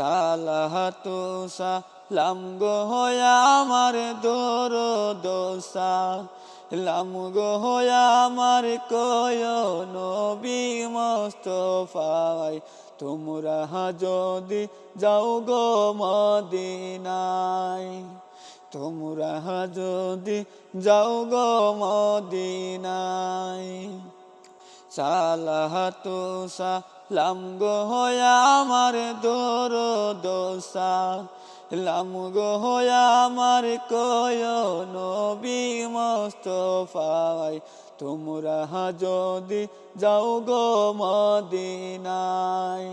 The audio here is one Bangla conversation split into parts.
সালাহাতু সালাম গো হয়া আমার দোর দোসা। লাম গো হয়া আমার কয় নবী মস্তফাই। তোমরা যদি যাও গো মদিনায়, তোমরা যদি যাও গো মদিনায়। সালাহাতু সালাম গো হয়া আমার দোর দোসা। লাম গো আমার কয় নবী মস্তফাই। তোমরা যদি যাও গো মদিনায়,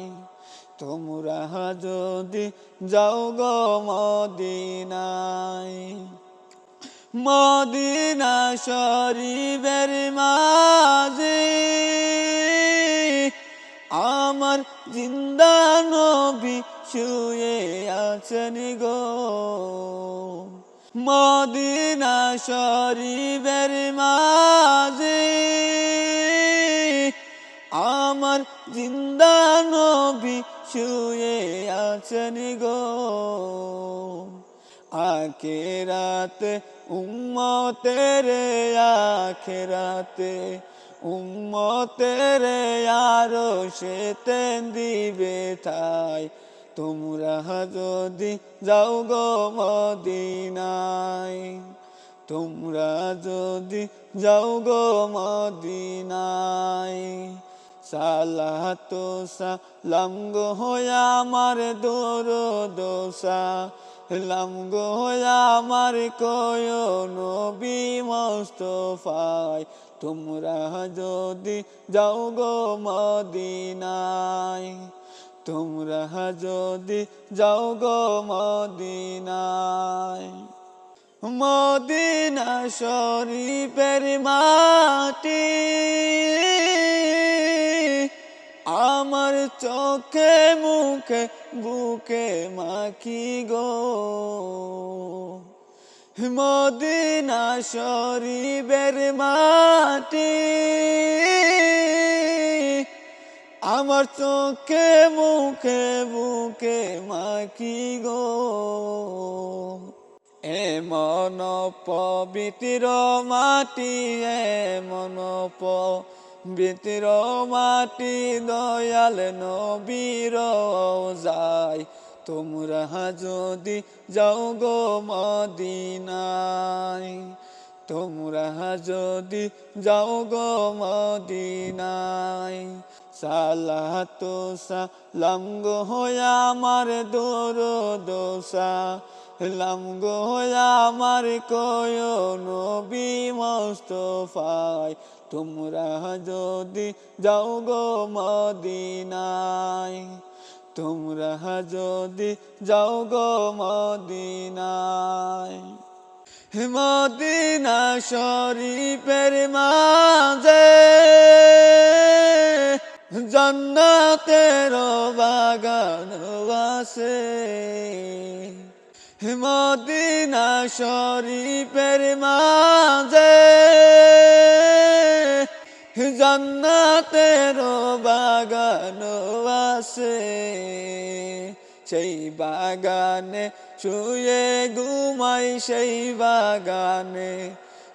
তোমরা যদি যাও গো মদিনায়। মদিনা শরীফের মাঝে আমার জিন্দা নবী শুয়ে আছেন গো। মদিনা শরীফের মাঝে আমার জিন্দা নবী শুয়ে আছেন গো। আখেরাতে উম্মতের আখেরাতে। উম্মতের আরও সে তেন দিবে তাই তোমরা যদি যাও গো মদিনায়, তোমরা যদি যাও গো মদিনায়। সালাতো সালাম গো হয়া আমার দোর দোসা লাম গো আমার কয় নবী মস্তফাই। তোমরা যদি যাও গো মদিনায়, তোমরা যদি যাও গো মদিনায়। মদিনা শরীফের মাটি আমার চোখে, মুখে, বুকে মাখি গো। মদিনা শরীফের মাটি, আমার চোখে, মুখে, বুকে মাখি গো। এমন পবিত্র মাটি এমন পবিত্র মাটি দয়াল নবীর যায় তোমরা যদি যাও গো মদিনায়, তোমরা যদি যাও গো মদিনায়, সালাতো সালাম গো হয়া আমার দোর দোসা লাম গো হয়া আমার কয় নবী মস্তফাই তোমরা যদি যাও গো মদিনায়, তোমরা যদি যাও গো মদিনায়। মদিনা শরীফের মাঝে জন্নতের বাগান আছে। মদিনা শরীফের মাঝে জন্নতের বাগান আছে। সেই বাগানে শুয়ে ঘুমাই, সেই বাগানে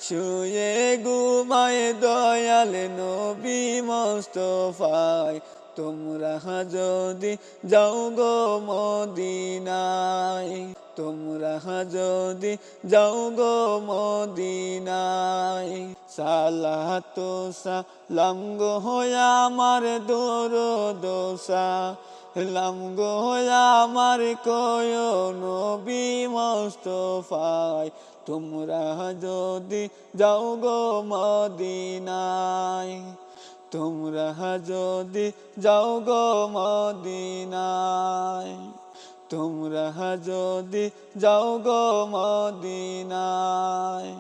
শুয়ে ঘুমাই দয়াল নবী মস্তফাই তোমরা যদি যাও গো মদিনায়, তোমরা যদি যাও গো মদিনায়। সালাতো সালাম গো হয়া আমার দোর দোসা। লাম গো হয়া আমার কয় নবী মস্তফাই। তোমরা যদি যাও গো মদিনায়, তোমরা যদি যাও গো মদিনায়, তোমরা যদি যাও গো মদিনায়।